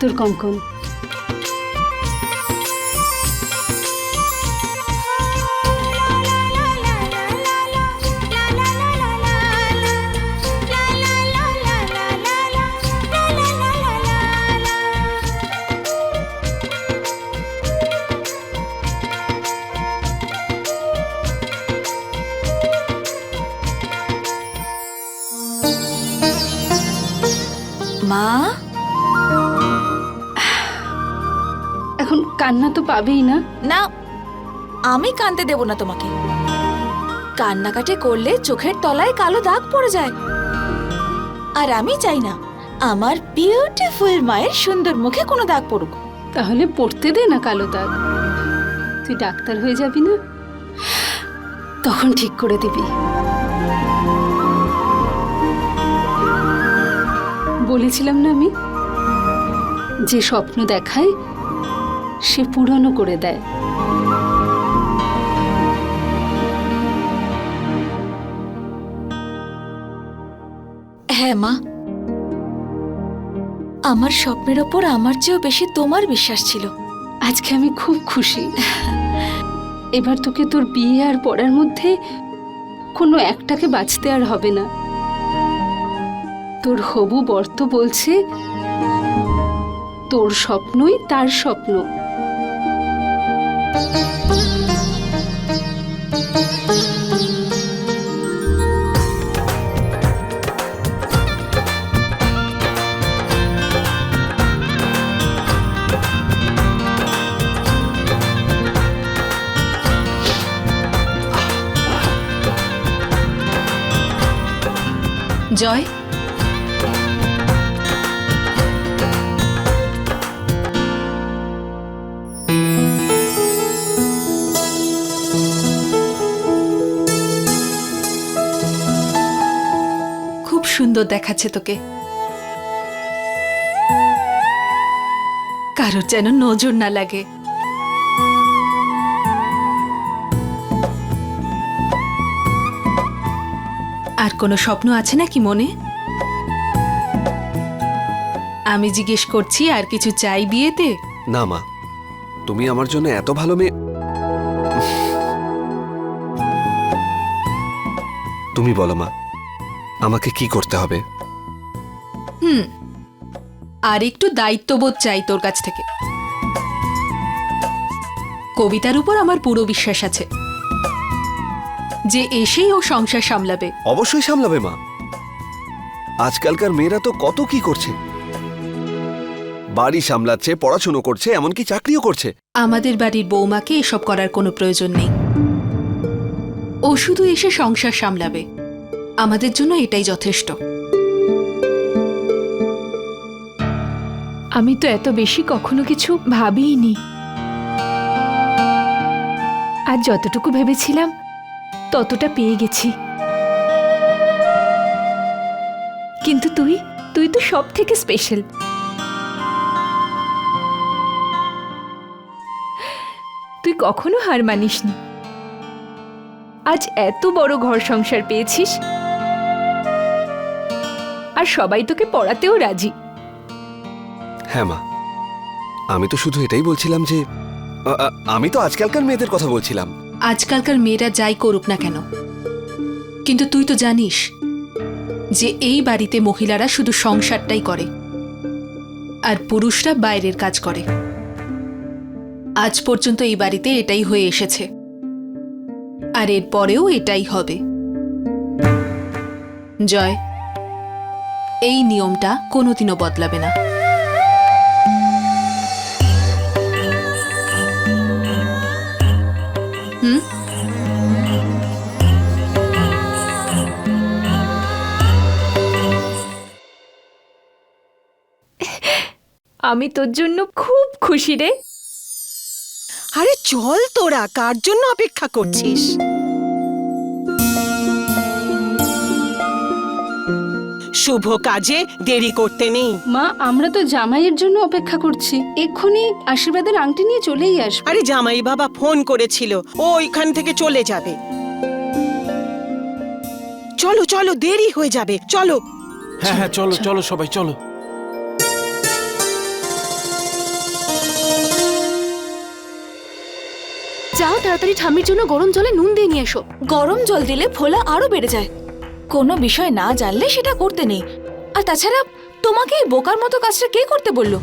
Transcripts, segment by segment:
তোর কঙ্কন মা কান্না তো পাবেই না। না আমি কানতে দেব না তোমাকে। কান্নাকাটি করলে চোখের তলায় কালো দাগ পড়ে যায়। আর আমি চাই না আমার বিউটিফুল মায়ের সুন্দর মুখে কোনো দাগ পড়ুক। তাহলে পড়তে দে না কালো দাগ। তুই ডাক্তার হয়ে যাবি না? তখন ঠিক করে দিবি। বলেছিলাম না আমি? যে স্বপ্ন দেখায় সে পূরণও করে দেয়। হ্যাঁ মা। আমার স্বপ্নের ওপর আমার চেয়েও বেশি তোমার বিশ্বাস ছিল। আজকে আমি খুব খুশি। এবার তোকে তোর বিয়ে আর পড়ার মধ্যে কোনো একটাকে বাঁচতে আর হবে না। তোর হবু বর্ত বলছে তোর স্বপ্নই তার স্বপ্ন। জয় সুন্দর দেখাচ্ছে তোকে। কারোর যেন নজর না লাগে। আর কোনো স্বপ্ন আছে নাকি মনে? আমি জিজ্ঞেস করছি, আর কিছু চাই বিয়েতে? না, মা। তুমি আমার জন্য এত ভালো মেয়ে তুমি বলো, মা। আমাকে কি করতে হবে? হুম আর একটু দায়িত্ববোধ চাই তোর কাছ থেকে। কবিতার উপর আমার পুরো বিশ্বাস আছে। যে এসেই ও সংসার সামলাবে। অবশ্যই সামলাবে মা। আজকালকার মেয়েরা তো কত কি করছে। বাড়ি সামলাচ্ছে পড়াশুনো করছে এমনকি চাকরিও করছে। আমাদের বাড়ির বৌমাকে এসব করার কোনো প্রয়োজন নেই। ও শুধু এসে সংসার সামলাবে। আমাদের জন্য এটাই যথেষ্ট। আমি তো এত বেশি কখনো কিছু ভাবিইনি। আর যতটুকু ভেবেছিলাম, ততটা পেয়ে গেছি। কিন্তু তুই তুই তো সব থেকে স্পেশাল তুই কখনো হার মানিসনি। আজ এত বড় ঘর সংসার পেয়েছিস সবাই তোকে পড়াতেও রাজি। হ্যাঁ মা আমি তো শুধু এটাই বলছিলাম যে আ, আ, আমি তো আজকালকার মেয়েদের কথা বলছিলাম। আজকালকার মেয়েরা যাই করুক না কেন কিন্তু তুই তো জানিস যে এই বাড়িতে মহিলারা শুধু সংসারটাই করে আর পুরুষরা বাইরের কাজ করে। আজ পর্যন্ত এই বাড়িতে এটাই হয়ে এসেছে আর এর পরেও এটাই হবে। জয়। এই নিয়মটা কোনোদিনও বদলাবে না। হুম? আমি তোর জন্য খুব খুশি রে। আরে চল তোরা কার জন্য অপেক্ষা করছিস? শুভ কাজে দেরি করতে নেই। মা আমরা তো জামাইয়ের জন্য অপেক্ষা করছি। এক্ষুনি আশীর্বাদের আংটি নিয়ে চলেই আস আরে জামাই বাবা ফোন করেছিল। ও ওইখান থেকে চলে যাবে। চলো চলো দেরি হয়ে যাবে। চলো। হ্যাঁ হ্যাঁ চলো চলো। সবাই চলো। যাও তাড়াতাড়ি ঠাম্মির জন্য গরম জলে নুন দিয়ে নিয়ে এসো। গরম জল দিলে ফোলা আরও বেড়ে যায়। কোনো বিষয় না জানলে সেটা করতে নেই। আর তাছাড়া, তোমাকে এই বোকার মতো কাজটা কে করতে বলল?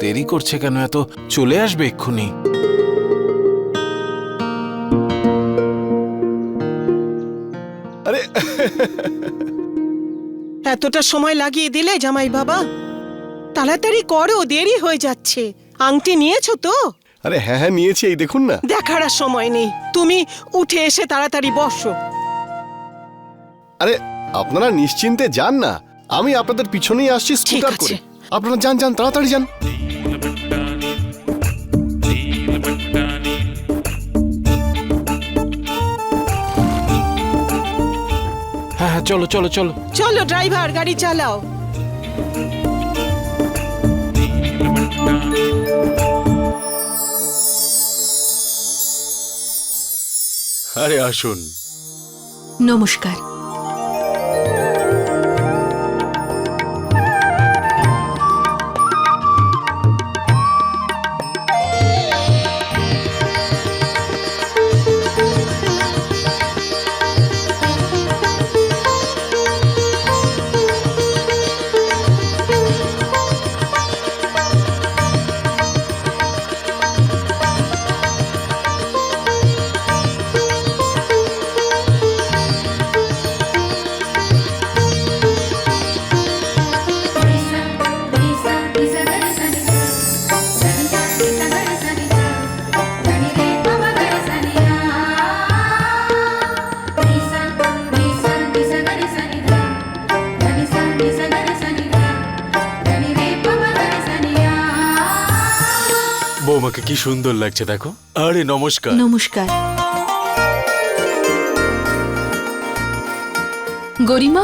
দেরি করছে কেন এত? চলে আসবে এক্ষুনি। আরে এতটা সময় লাগিয়ে দিলে জামাই বাবা? তাড়াতাড়ি করো দেরি হয়ে যাচ্ছে। আংটি নিয়েছো তো? আরে হ্যাঁ হ্যাঁ নিয়েছি এই দেখুন না। দেখার আর সময় নেই। তুমি উঠে এসে তাড়াতাড়ি বসো। আরে আপনারা নিশ্চিন্তে যান না। আমি আপনাদের পিছনেই আসছি স্কুটার। করে। আপনারা যান যান তাড়াতাড়ি যান। চলো চলো চলো। চলো ড্রাইভার গাড়ি চালাও। আরে আসুন। নমস্কার। বৌমাকে কি সুন্দর লাগছে দেখো। আরে নমস্কার। নমস্কার। গরিমা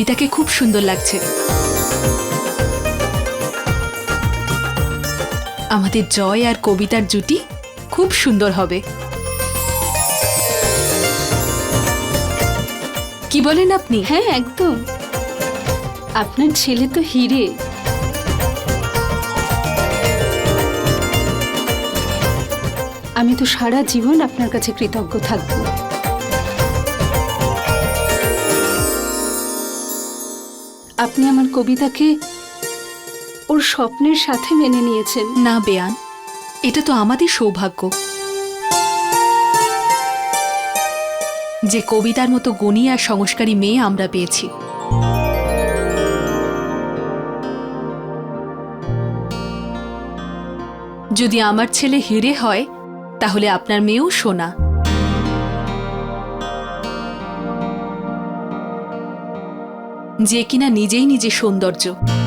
কবিতাকে খুব সুন্দর লাগছে। আমাদের জয় আর কবিতার জুটি খুব সুন্দর হবে। কি বলেন আপনি? হ্যাঁ একদম। আপনার ছেলে তো হিরে। আমি তো সারা জীবন আপনার কাছে কৃতজ্ঞ থাকব। আপনি আমার কবিতাকে ওর স্বপ্নের সাথে মেনে নিয়েছেন। না, বেয়ান। এটা তো আমাদের সৌভাগ্য। যে কবিতার মতো গুণী আর সংস্কারী মেয়ে আমরা পেয়েছি। যদি আমার ছেলে হিরে হয়, তাহলে আপনার মেয়েও সোনা। যে কিনা নিজেই নিজে সৌন্দর্য।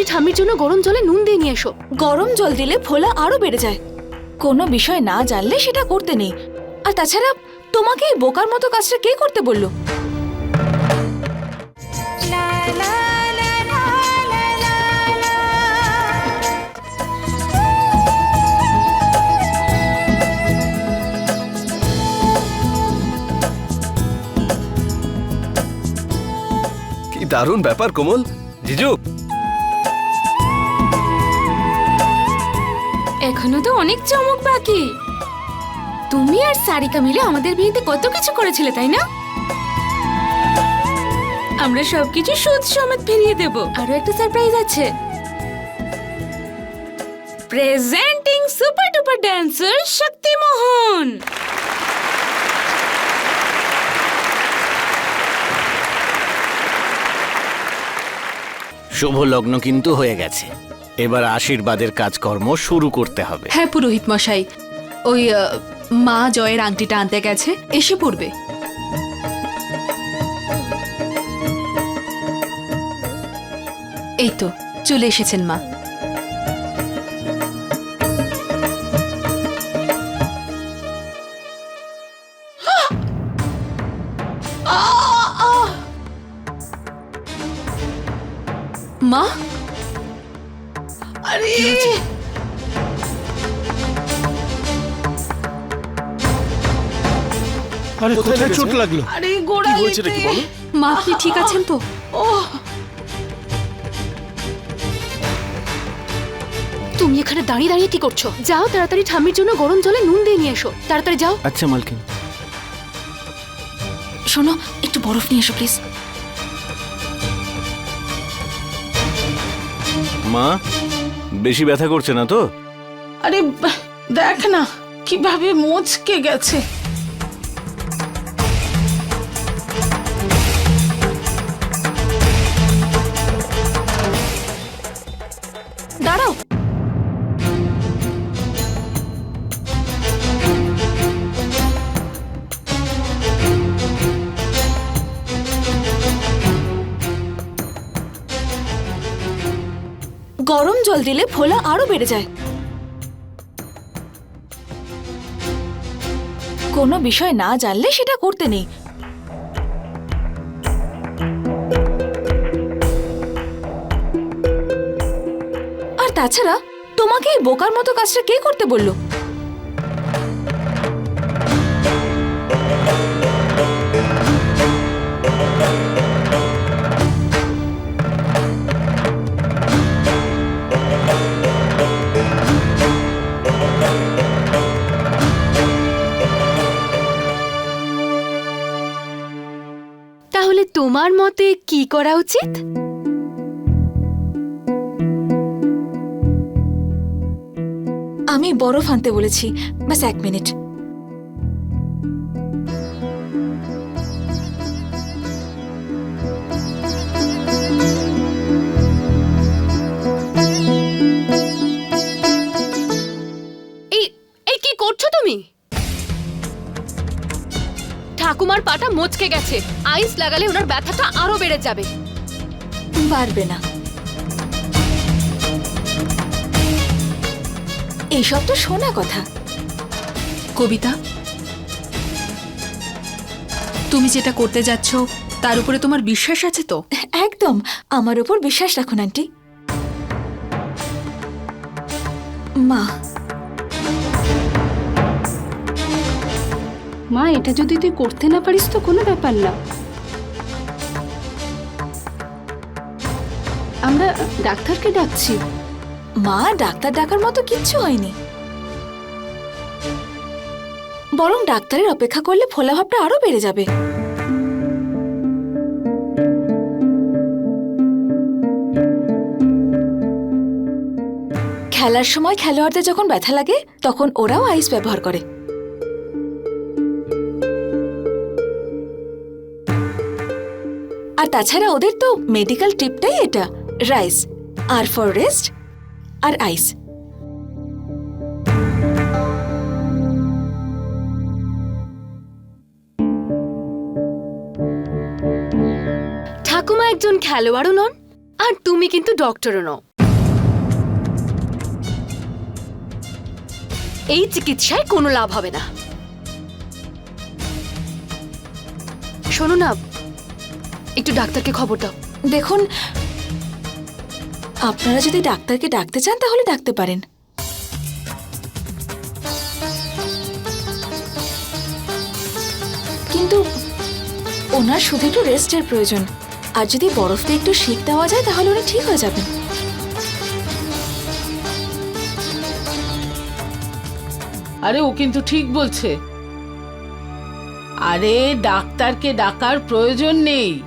তাড়াতাড়ি ঠাম্মির জন্য গরম জলে নুন দিয়ে নিয়ে এসো। গরম জল দিলে ফোলা আরও বেড়ে যায়। কোনো বিষয় না জানলে সেটা করতে নেই। আর তাছাড়া তোমাকে এই বোকার মতো কাজটা কে করতে বলল? দারুণ ব্যাপার কোমল। জিজু অনেক চমক বাকি। তুমি আর সারিকা মিলে আমাদের বিয়েতে কত কিছু করেছিলে, তাই না? আমরা সবকিছু সুদ সমেত ফিরিয়ে দেব। আরও একটা সারপ্রাইজ আছে। Presenting super duper dancer Shaktimohan শুভ লগ্ন কিন্তু হয়ে গেছে। এবার আশীর্বাদের কাজকর্ম শুরু করতে হবে। হ্যাঁ পুরোহিত মশাই। ওই মা জয়ের আংটিটা আনতে গেছে, এসে পড়বে। এই তো, চলে এসেছেন মা। আরে! কোথায় চোট লাগল? কি হয়েছে নাকি বলো? মা আপনি ঠিক আছেন তো? তুমি এখানে দাঁড়িয়ে দাঁড়িয়ে কি করছ? যাও তাড়াতাড়ি ঠাম্মির জন্য গরম জলে নুন দিয়ে নিয়ে এসো। তাড়াতাড়ি যাও। আচ্ছা মালকিন। শোনো একটু বরফ নিয়ে এসো প্লিজ। মা বেশি ব্যথা করছে না তো? আরে দেখ না কীভাবে মোচকে গেছে। জল দিলে ফোলা আরও বেড়ে যায়। কোনো বিষয় না জানলে সেটা করতে নেই। আর তাছাড়া, তোমাকে এই বোকার মতো কাজটা কে করতে বলল? তোমার মতে কি করা উচিত? আমি বরফ আনতে বলেছি। ব্যাস এক মিনিট। ঠাকুমার পাটা মচকে গেছে। আইস লাগালে ওনার ব্যথাটা আরও বেড়ে যাবে। পারবে না। এইসব তো শোনা কথা। কবিতা তুমি যেটা করতে যাচ্ছ তার উপরে তোমার বিশ্বাস আছে তো? একদম। আমার উপর বিশ্বাস রাখুন আন্টি। মা মা, এটা যদি তুই করতে না পারিস তো কোনো ব্যাপার না। আমরা ডাক্তারকে ডাকছি। মা, ডাক্তার ডাকার মতো কিচ্ছু হয়নি। বরং ডাক্তারের অপেক্ষা করলে ফোলাভাবটা আরও বেড়ে যাবে। খেলার সময় খেলোয়াড়দের যখন ব্যথা লাগে, তখন ওরাও আইস ব্যবহার করে। আর তাছাড়া ওদের তো মেডিকেল টিপটাই এটা। রাইস আর ফর রেস্ট আর আইস ঠাকুমা একজন খেলোয়াড়ও নন, আর তুমি কিন্তু ডক্টরও নও। এই চিকিৎসায় কোনো লাভ হবে না। শোনো না একটু ডাক্তারকে খবর দাও। দেখুন আপনারা যদি ডাক্তারকে ডাকতে চান তাহলে ডাকতে পারেন। কিন্তু ওনার শুধু একটু রেস্টের প্রয়োজন। আর যদি বরফ দিয়ে একটু শীত দেওয়া যায় তাহলে উনি ঠিক হয়ে যাবেন। আরে ও কিন্তু ঠিক বলছে। আরে, ডাক্তারকে ডাকার প্রয়োজন নেই।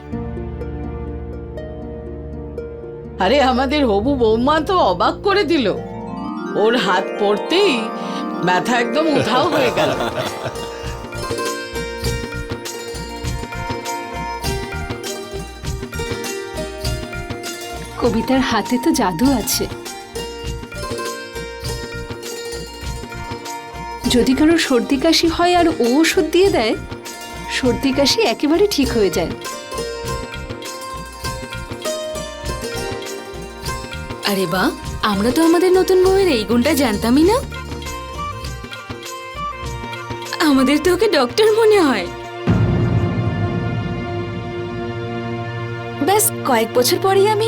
আরে, আমাদের হবু বৌমা তো অবাক করে দিল। ওর হাত পড়তেই ব্যথা একদম উধাও হয়ে গেল। কবিতার হাতে তো জাদু আছে। যদি কারও সর্দি কাশি হয় আর ও ওষুধ দিয়ে দেয় সর্দি কাশি একেবারে ঠিক হয়ে যায়। আরে বা আমরা তো আমাদের নতুন বউয়ের এই গুণটা জানতামই না। আমাদের তো ওকে ডক্টর মনে হয়। ব্যাস কয়েক বছর পরেই আমি